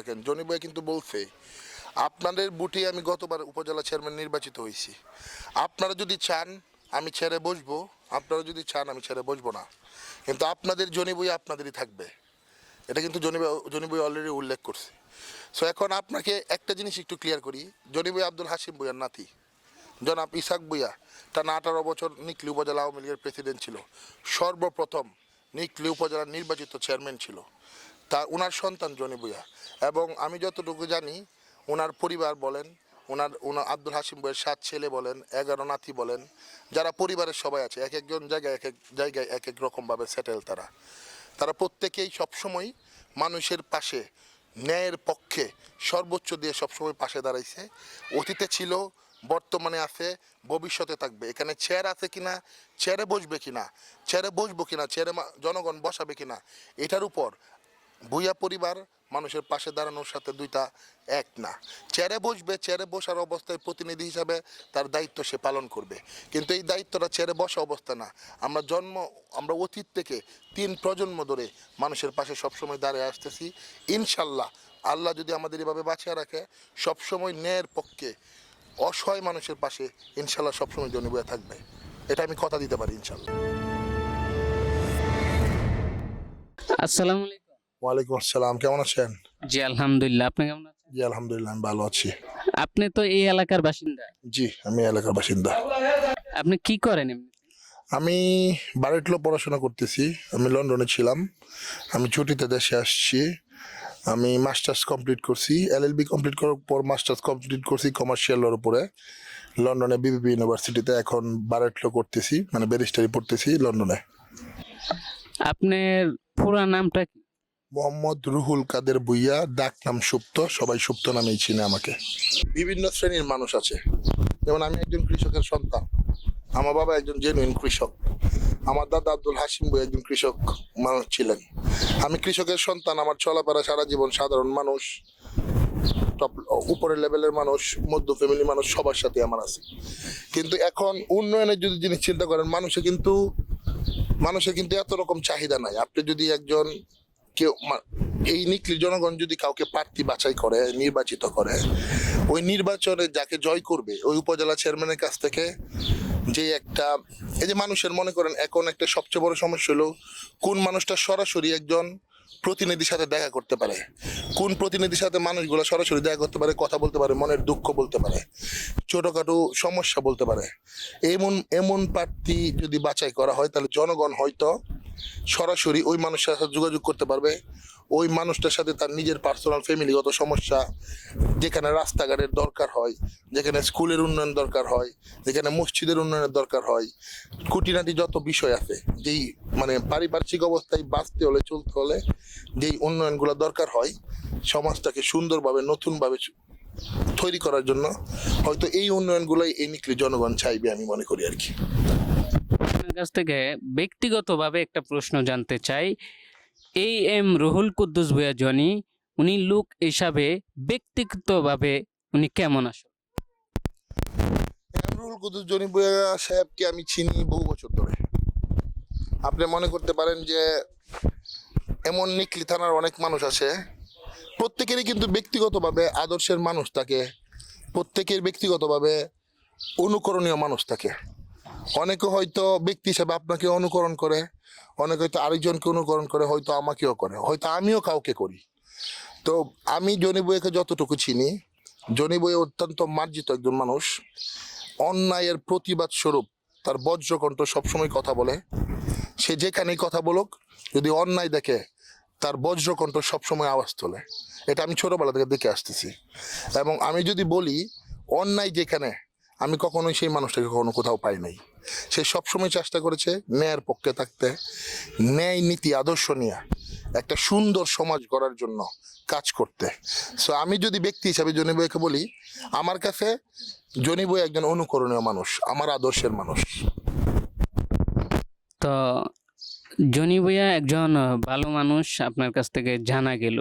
দেখেন জনি ভাই কিন্তু বলছে, আপনাদের বুটে আমি গতবার উপজেলা চেয়ারম্যান নির্বাচিত হয়েছি। আপনারা যদি চান আমি ছেড়ে বসবো, আপনারা যদি চান আমি ছেড়ে বসবো না। কিন্তু আপনাদের জনি বই আপনাদেরই থাকবে। এটা কিন্তু জনি জনি বই অলরেডি উল্লেখ করছে। সো এখন আপনাকে একটা জিনিস একটু ক্লিয়ার করি। জনি বই আব্দুল হাসিম বইয়ার নাতি। জনাব ইসাক বুইয়া টানা আঠারো বছর নিকলি উপজেলা আওয়ামী লীগের প্রেসিডেন্ট ছিল। সর্বপ্রথম নিকলি উপজেলার নির্বাচিত চেয়ারম্যান ছিল। তা ওনার সন্তান জনি বুইয়া এবং আমি যতটুকু জানি ওনার পরিবার বলেন ওনার ওনার আব্দুল হাসিম বইয়ের সাত ছেলে বলেন, এগারো নাতি বলেন, যারা পরিবারের সবাই আছে, এক একজন জায়গায়, এক এক জায়গায় এক এক রকমভাবে সেটেল তারা। তারা প্রত্যেকেই সবসময় মানুষের পাশে, ন্যায়ের পক্ষে সর্বোচ্চ দিয়ে সবসময় পাশে দাঁড়াইছে। অতীতে ছিল, বর্তমানে আছে, ভবিষ্যতে থাকবে। এখানে চেয়ার আছে কিনা চেয়ারে বসবে কিনা চেয়ারে বসবো কিনা চেয়ারে জনগণ বসাবে কিনা, এটার উপর ভূয়া পরিবার মানুষের পাশে দাঁড়ানোর সাথে দুইটা এক না। চেয়ারে বসবে, চেয়ারে বসার অবস্থায় প্রতিনিধি হিসাবে তার দায়িত্ব সে পালন করবে। কিন্তু এই দায়িত্বটা চেয়ারে বসা অবস্থা না। আমরা জন্ম, আমরা অতীত থেকে তিন প্রজন্ম ধরে মানুষের পাশে সবসময় দাঁড়িয়ে আসতেছি। ইনশাল্লাহ আল্লাহ যদি আমাদের এভাবে বাঁচিয়ে রাখে, সবসময় ন্যায়ের পক্ষে অসহায় মানুষের পাশে ইনশাল্লাহ সবসময় জনি বয়ে থাকবে। এটা আমি কথা দিতে পারি ইনশাল্লাহ। আসসালামু আলাইকুম। ওয়ালাইকুম আসসালাম কেমন আছেন? জি আলহামদুলিল্লাহ। আপনি কেমন আছেন? জি আলহামদুলিল্লাহ আমি ভালো আছি। আপনি তো এই এলাকার বাসিন্দা? জি আমি এলাকার বাসিন্দা। আপনি কি করেন আমি বারেটলো পড়াশোনা করতেছি। আমি লন্ডনে ছিলাম। আমি ছুটিতে দেশে আসছি। আমি মাস্টার্স কমপ্লিট করছি। এলএলবি কমপ্লিট করার পর মাস্টার্স কমপ্লিট করছি কমার্শিয়ালের উপরে। লন্ডনে বিবিবি ইউনিভার্সিটিতে এখন বারেটলো করতেছি মানে ব্যারিস্টারি পড়তেছি লন্ডনে। আপনার পুরা নামটা কি? মোহাম্মদ রুহুল কাদের বুইয়া ডাক নাম সুপ্ত, সবাই সুপ্ত নামেই চিনে আমাকে। বিভিন্ন শ্রেণির মানুষ আছে। যেমন আমি একজন কৃষকের সন্তান, আমার বাবা একজন জেনুইন কৃষক, আমার দাদা আব্দুল হাসিম বই একজন কৃষক মানুষ ছিলেন। আমি কৃষকের সন্তান, আমার চলাফেরা সারা জীবন সাধারণ মানুষ টপ উপরের লেভেলের মানুষ, মধ্য ফ্যামিলি মানুষ, সবার সাথে আমার আছে। কিন্তু এখন উন্নয়নের যদি জিনিস চিন্তা করেন, মানুষে কিন্তু মানুষের কিন্তু এত রকম চাহিদা নাই। আপনি যদি একজন কেউ এই নিকলি জনগণ যদি কাউকে প্রার্থী বাছাই করে, নির্বাচিত করে, ওই নির্বাচনে যাকে জয় করবে, ওই উপজেলা চেয়ারম্যানের কাছ থেকে যে একটা, এই যে মানুষের মনে করেন, এখন একটা সবচেয়ে বড় সমস্যা হলো, কোন মানুষটা সরাসরি একজন প্রতিনিধির সাথে দেখা করতে পারে? কোন প্রতিনিধির সাথে মানুষগুলো সরাসরি দেখা করতে পারে, কথা বলতে পারে, মনের দুঃখ বলতে পারে, ছোটোখাটো সমস্যা বলতে পারে? এমন এমন প্রার্থী যদি বাছাই করা হয়, তাহলে জনগণ হয়তো সরাসরি ওই মানুষের সাথে যোগাযোগ করতে পারবে। ওই মানুষটার সাথে তার নিজের পার্সোনাল ফ্যামিলিগত সমস্যা, যেখানে রাস্তাঘাটের দরকার হয়, যেখানে স্কুলের উন্নয়ন দরকার হয়, যেখানে মসজিদের উন্নয়নের দরকার হয়, খুঁটিনাটি যত বিষয় আছে, যেই মানে পারিপার্শ্বিক অবস্থায় বাঁচতে হলে, চলতে হলে যেই উন্নয়নগুলো দরকার হয়, সমাজটাকে সুন্দরভাবে, নতুনভাবে তৈরি করার জন্য হয়তো এই উন্নয়নগুলোই এই নিকলি জনগণ চাইবে আমি মনে করি আর কি। আপনার কাছ থেকে ব্যক্তিগতভাবে একটা প্রশ্ন জানতে চাই। এই এম রুহুল কুদ্দুস ভুয়া জনি, উনি লোক হিসাবে ব্যক্তিগতভাবে উনি কেমন আসেন এমরুল কুদুস জনি বইয়া সাহেবকে আমি চিনি বহু বছর ধরে। আপনি মনে করতে পারেন যে এমন নিকলি থানার অনেক মানুষ আছে, প্রত্যেকেরই কিন্তু ব্যক্তিগতভাবে আদর্শের মানুষ থাকে, প্রত্যেকের ব্যক্তিগতভাবে অনুকরণীয় মানুষ থাকে। অনেকে হয়তো ব্যক্তি হিসাবে আপনাকে অনুকরণ করে, অনেকে হয়তো আরেকজনকে অনুকরণ করে, হয়তো আমাকেও করে, হয়তো আমিও কাউকে করি। তো আমি জনি বইকে যতটুকু চিনি, জনি বই অত্যন্ত মার্জিত একজন মানুষ। অন্যায়ের প্রতিবাদ স্বরূপ তার বজ্রকণ্ঠ সবসময় কথা বলে। সে যেখানেই কথা বলুক, যদি অন্যায় দেখে, তার বজ্রকণ্ঠ সবসময় আওয়াজ তোলে। এটা আমি ছোটবেলা থেকে দেখে আসতেছি। এবং আমি যদি বলি, অন্যায় যেখানে আমি কখনোই সেই মানুষটাকে কখনো কোথাও পাই নাই। সে সবসময় চেষ্টা করেছে ন্যায়ের পক্ষে থাকতে। ন্যায় নীতি আদর্শ নিয়ে একটা সুন্দর সমাজ গড়ার জন্য কাজ করতে। সো আমি যদি ব্যক্তি হিসাবে জনিবইকে বলি, আমার কাছে জনিবই একজন অনুকরণীয় মানুষ, আমার আদর্শের মানুষ। তো জনি ভুয়া একজন ভালো মানুষ আপনার কাছ থেকে জানা গেল।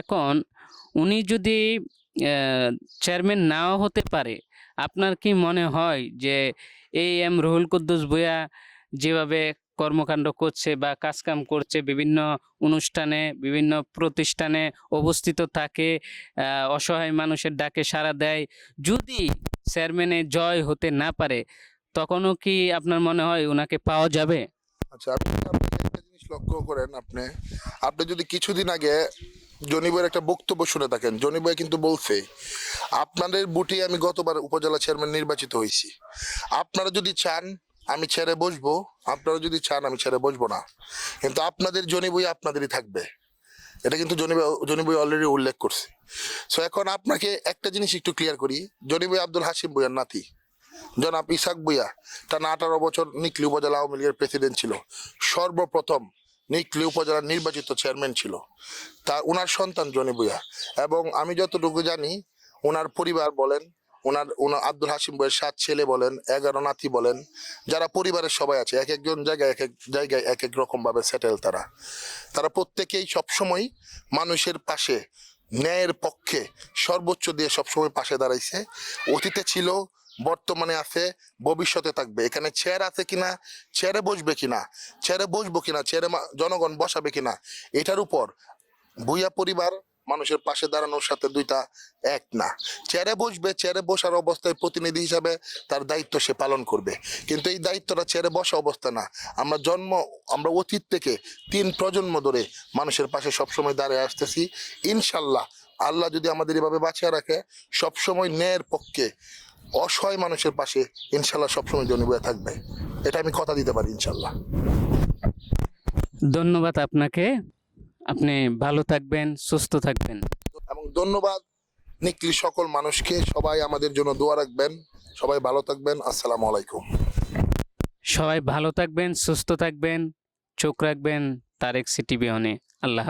এখন উনি যদি চেয়ারম্যান নাও হতে পারে আপনার কি মনে হয় যে এই এম রুহুল কুদ্দুস ভুয়া যেভাবে কর্মকাণ্ড করছে বা কাজকাম করছে, বিভিন্ন অনুষ্ঠানে, বিভিন্ন প্রতিষ্ঠানে অবস্থিত থাকে অসহায় মানুষের ডাকে সাড়া দেয়, যদি চেয়ারম্যানে জয় হতে না পারে, তখনও কি আপনার মনে হয় ওনাকে পাওয়া যাবে? আচ্ছা আপনাকে একটা জিনিস লক্ষ্য করেন আপনি। আপনি যদি কিছুদিন আগে জনিবইয়ের একটা বক্তব্য শুনে থাকেন। জনিবই কিন্তু বলছে, আপনাদের বুটি আমি গতবার উপজেলা চেয়ারম্যান নির্বাচিত হয়েছি। আপনারা যদি চান আমি ছেড়ে বসবো, আপনারা যদি চান আমি ছেড়ে বসবো না। কিন্তু আপনাদের জনিবই আপনাদেরই থাকবে। এটা কিন্তু জনিবই জনিবই অলরেডি উল্লেখ করছে। সো এখন আপনাকে একটা জিনিস একটু ক্লিয়ার করি। জনিবই আব্দুল হাসিম বইয়ার নাতি। জনাব ইসাক বুয়া টানা আঠারো বছর নিকলি উপজেলা আওয়ামী লীগের প্রেসিডেন্ট ছিল। সর্বপ্রথম নিকলি উপজেলার নির্বাচিত চেয়ারম্যান ছিল। তা ওনার সন্তান জনি বুয়া এবং আমি যতটুকু জানি ওনার পরিবার বলেন ওনার ওনার আব্দুল হাসিম বইয়ের সাত ছেলে বলেন, এগারো নাতি বলেন, যারা পরিবারের সবাই আছে, এক একজন জায়গায়, এক এক জায়গায় এক এক রকমভাবে সেটেল তারা। তারা প্রত্যেকেই সবসময় মানুষের পাশে, ন্যায়ের পক্ষে সর্বোচ্চ দিয়ে সবসময় পাশে দাঁড়াইছে। অতীতে ছিল বর্তমানে আছে, ভবিষ্যতে থাকবে। এখানে চেয়ার আছে কিনা চেয়ারে বসবে কিনা চেয়ারে বসবো কিনা চেয়ারে জনগণ বসাবে কিনা, এটার উপর ভুইয়া পরিবার মানুষের পাশে দাঁড়ানোর সাথে দুইটা এক না। চেয়ারে বসবে চেয়ারে বসার অবস্থায় প্রতিনিধি হিসাবে তার দায়িত্ব সে পালন করবে। কিন্তু এই দায়িত্বটা চেয়ারে বসা অবস্থা না। আমরা জন্ম, আমরা অতীত থেকে তিন প্রজন্ম ধরে মানুষের পাশে সবসময় দাঁড়িয়ে আসতেছি। ইনশাল্লাহ, আল্লাহ যদি আমাদের এভাবে বাঁচিয়ে রাখে, সবসময় ন্যায়ের পক্ষে অসহায় মানুষের পাশে ইনশাল্লাহ সবসময় জনিবয়ে থাকবে। এটা আমি কথা দিতে পারি ইনশাল্লাহ। ধন্যবাদ আপনাকে। আপনি ভালো থাকবেন সুস্থ থাকবেন। এবং ধন্যবাদ নিকলি সকল মানুষকে। সবাই আমাদের জন্য দোয়া রাখবেন। সবাই ভালো থাকবেন। আসসালামু আলাইকুম। সবাই ভালো থাকবেন সুস্থ থাকবেন। চোখ রাখবেন তারেক সিটি বিহনে আল্লাহ।